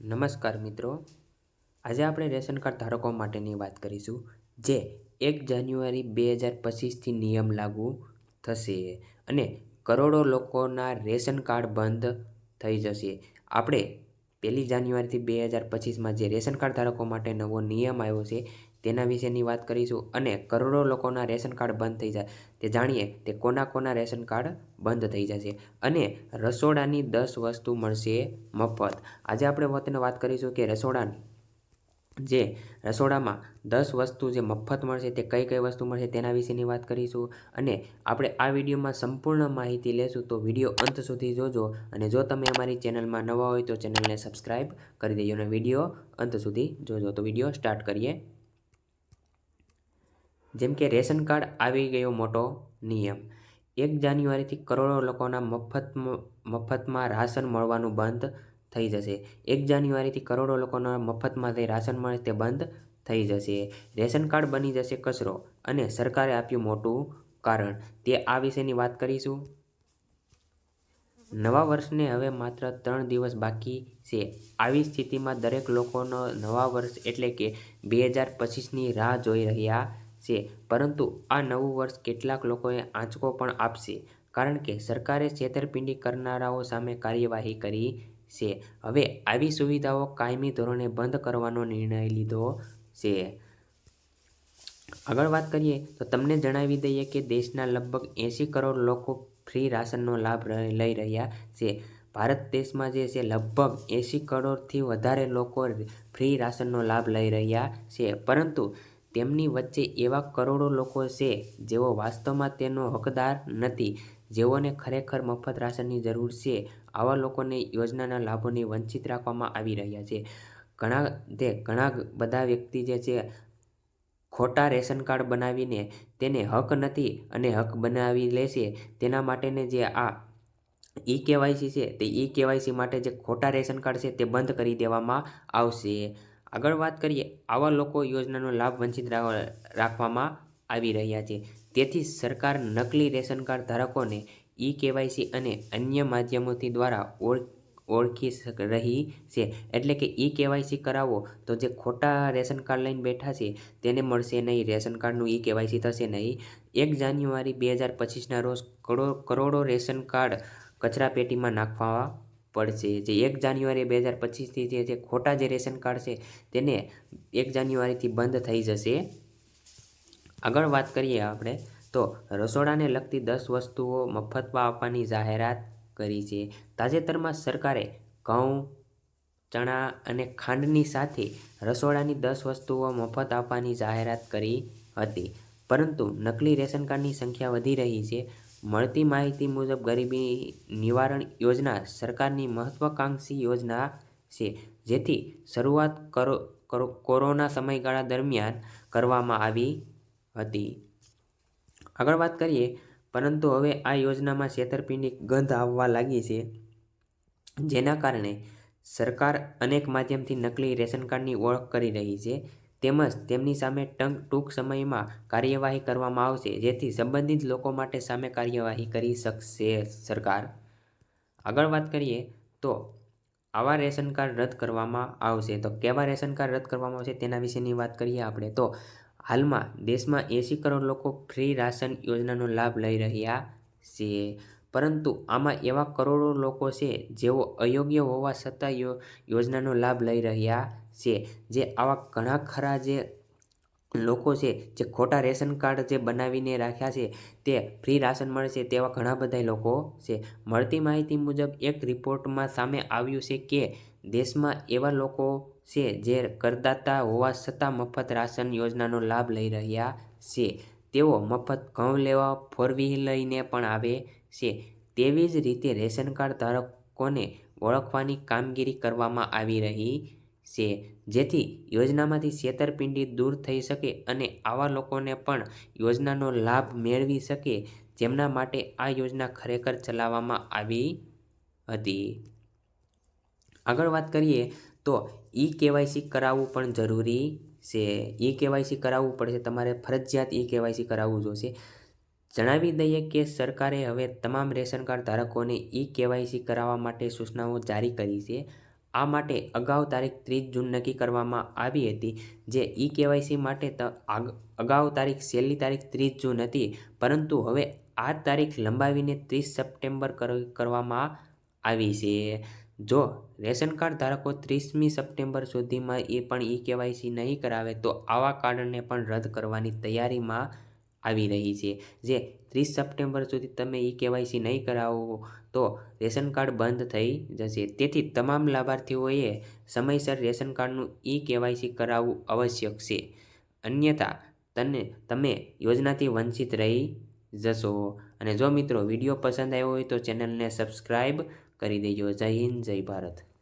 નમસ્કાર મિત્રો. આજે આપણે રેશન કાર્ડ ધારકો માટેની વાત કરીશું, જે એક જાન્યુઆરી બે હજાર પચીસથી નિયમ લાગુ થશે અને કરોડો લોકોના રેશન કાર્ડ બંધ થઈ જશે. આપણે પહેલી જાન્યુઆરીથી બે હજાર પચીસમાં જે રેશન કાર્ડ ધારકો માટે નવો નિયમ આવ્યો છે તેના વિશેની વાત કરીશું અને કરોડો લોકોના રેશન કાર્ડ બંધ થઈ જાય. તે જાણીએ તે કોના કોના રેશન કાર્ડ બંધ થઈ જશે અને રસોડાની દસ વસ્તુ મળશે મફત. આજે આપણે વતને વાત કરીશું કે રસોડાની. જે રસોડામાં દસ વસ્તુ જે મફત મળશે તે કઈ કઈ વસ્તુ મળશે તેના વિશેની વાત કરીશું અને આપણે આ વિડીયોમાં સંપૂર્ણ માહિતી લેશું તો વીડિયો અંત સુધી જોજો અને જો તમે અમારી ચેનલમાં નવા હોય તો ચેનલને સબસ્ક્રાઈબ કરી દેજો અને વીડિયો અંત સુધી જોજો. તો વીડિયો સ્ટાર્ટ કરીએ. જેમ કે રેશન કાર્ડ આવી ગયો મોટો નિયમ. એક જાન્યુઆરીથી કરોડો લોકોના મફત મફતમાં રાશન મળવાનું બંધ થઈ જશે. એક જાન્યુઆરીથી કરોડો લોકોના મફતમાં જે રાશન મળે તે બંધ થઈ જશે. રેશન કાર્ડ બની જશે કચરો અને સરકારે આપ્યું મોટું કારણ. તે આ વિશેની વાત કરીશું. નવા વર્ષને હવે માત્ર ત્રણ દિવસ બાકી છે. આવી સ્થિતિમાં દરેક લોકોનો નવા વર્ષ એટલે કે બે હજાર પચીસની રાહ જોઈ રહ્યા છે. પરંતુ આ નવું વર્ષ કેટલાક લોકોએ આંચકો પણ આપશે, કારણ કે સરકારે છેતરપિંડી કરનારાઓ સામે કાર્યવાહી કરી છે. હવે આવી સુવિધાઓ કાયમી ધોરણે બંધ કરવાનો નિર્ણય લીધો છે. આગળ વાત કરીએ તો તમને જણાવી દઈએ કે દેશના લગભગ એંસી કરોડ લોકો ફ્રી રાશનનો લાભ લઈ રહ્યા છે. ભારત દેશમાં જે છે, લગભગ એંસી કરોડથી વધારે લોકો ફ્રી રાશનનો લાભ લઈ રહ્યા છે. પરંતુ તેમની વચ્ચે એવા કરોડો લોકો છે જેઓ વાસ્તવમાં તેનો હકદાર નથી, જેઓને ખરેખર મફત રાશનની જરૂર છે. આવા લોકોને યોજનાના લાભોની વંચિત રાખવામાં આવી રહ્યા છે. ઘણા, તે ઘણા બધા વ્યક્તિ જે છે, ખોટા રેશન કાર્ડ બનાવીને તેને હક નથી અને હક બનાવી લેશે તેના માટેને જે આ ઈ કેવાયસી છે તે ઈ કેવાયસી માટે જે ખોટા રેશન કાર્ડ છે તે બંધ કરી દેવામાં આવશે. આગળ વાત કરીએ, આવા લોકો યોજનાનો લાભ વંચિત રાખવામાં આવી રહ્યા છે. તેથી સરકાર નકલી રેશન કાર્ડ ધારકોને ઈ કેવાયસી અને અન્ય માધ્યમોથી દ્વારા ઓળખી રહી છે. એટલે કે ઈ કેવાયસી કરાવો તો જે ખોટા રેશન કાર્ડ લઈને બેઠા છે તેને મળશે નહીં, રેશન કાર્ડનું ઈ કેવાયસી થશે નહીં. એક જાન્યુઆરી બે હજાર પચીસના રોજ કરોડો રેશન કાર્ડ કચરા પેટીમાં નાખવા પડશે. જે એક જાન્યુઆરી બે હજાર પચીસથી જે જે ખોટા જે રેશન કાર્ડ છે, તેને એક જાન્યુઆરીથી બંધ થઈ જશે. આગળ વાત કરીએ આપણે, તો રસોડાને લગતી દસ વસ્તુઓ મફતમાં આપવાની જાહેરાત કરી છે. તાજેતરમાં સરકારે ઘઉં, ચણા અને ખાંડની સાથે રસોડાની દસ વસ્તુઓ મફત આપવાની જાહેરાત કરી હતી. પરંતુ નકલી રેશન કાર્ડની સંખ્યા વધી રહી છે. મળતી માહિતી મુજબ ગરીબી નિવારણ યોજના સરકારની મહત્વાકાંક્ષી યોજના છે, જેથી શરૂઆત કરો કોરોના સમયગાળા દરમિયાન કરવામાં આવી હતી. આગળ વાત કરીએ, પરંતુ હવે આ યોજનામાં છેતરપિંડી ગંધ આવવા લાગી છે, જેના કારણે સરકાર અનેક માધ્યમથી નકલી રેશન કાર્ડની ઓળખ કરી રહી છે. તેમજ તેમની સામે ટંક ટૂંક સમયમાં કાર્યવાહી કરવામાં આવશે, જેથી સંબંધિત લોકો માટે સામે કાર્યવાહી કરી શકશે સરકાર. આગળ વાત કરીએ તો આવા રેશન કાર્ડ રદ કરવામાં આવશે. તો કેવા રેશન કાર્ડ રદ કરવામાં આવશે તેના વિશેની વાત કરીએ આપણે. તો હાલમાં દેશમાં એંસી કરોડ લોકો ફ્રી રાશન યોજનાનો લાભ લઈ રહ્યા છે. પરંતુ આમાં એવા કરોડો લોકો છે જેઓ અયોગ્ય હોવા છતાં યોજનાનો લાભ લઈ રહ્યા છે, જે આવા ઘણા ખરા જે લોકો છે, જે ખોટા રેશન કાર્ડ જે બનાવીને રાખ્યા છે, તે ફ્રી રાશન મળશે તેવા ઘણા બધા લોકો છે. મળતી માહિતી મુજબ એક રિપોર્ટમાં સામે આવ્યું છે કે દેશમાં એવા લોકો છે જે કરદાતા હોવા છતાં મફત રાશન યોજનાનો લાભ લઈ રહ્યા છે. તેઓ મફત ઘઉં લેવા ફોર વ્હીલ લઈને પણ આવે છે. તેવી જ રીતે રેશન કાર્ડ ધારકોને ઓળખવાની કામગીરી કરવામાં આવી રહી છે. જેથી યોજનામાંથી છેતરપિંડી દૂર થઈ શકે અને આવા લોકોને પણ યોજનાનો લાભ મેળવી શકે, જેમના માટે આ યોજના ખરેખર ચલાવવામાં આવી હતી. આગળ વાત કરીએ તો ઈ કેવાયસી કરાવવું પણ જરૂરી છે. ઈ કેવાયસી કરાવવું પડશે. તમારે ફરજિયાત ઈ કેવાયસી કરાવવું જોશે. જણાવી દઈએ કે સરકારે હવે તમામ રેશન કાર્ડ ધારકોને ઈ કેવાયસી કરાવવા માટે સૂચનાઓ જારી કરી છે. આ માટે અગાઉ તારીખ ત્રીસ જૂન નક્કી કરવામાં આવી હતી, જે ઈ કેવાયસી માટે ત અગાઉ તારીખ છેલ્લી તારીખ ત્રીસ જૂન હતી, પરંતુ હવે આ તારીખ લંબાવીને ત્રીસ સપ્ટેમ્બર કર, કરવામાં આવી છે. જો રેશન કાર્ડ ધારકો ત્રીસમી સપ્ટેમ્બર સુધીમાં એ પણ ઈ કેવાયસી નહીં કરાવે, તો આવા કાર્ડને પણ રદ કરવાની તૈયારીમાં આવી રહી છે. જે ત્રીસ સપ્ટેમ્બર સુધી તમે ઈ કેવાયસી નહીં કરાવો તો રેશન કાર્ડ બંધ થઈ જશે. તેથી તમામ લાભાર્થીઓએ સમયસર રેશન કાર્ડનું ઈ કેવાયસી કરાવવું આવશ્યક છે. અન્યથા તને, તમે યોજનાથી વંચિત રહી જશો. અને જો મિત્રો વીડિયો પસંદ આવ્યો હોય તો ચેનલને સબસ્ક્રાઈબ કરી દેજો. જય હિન્દ, જય ભારત.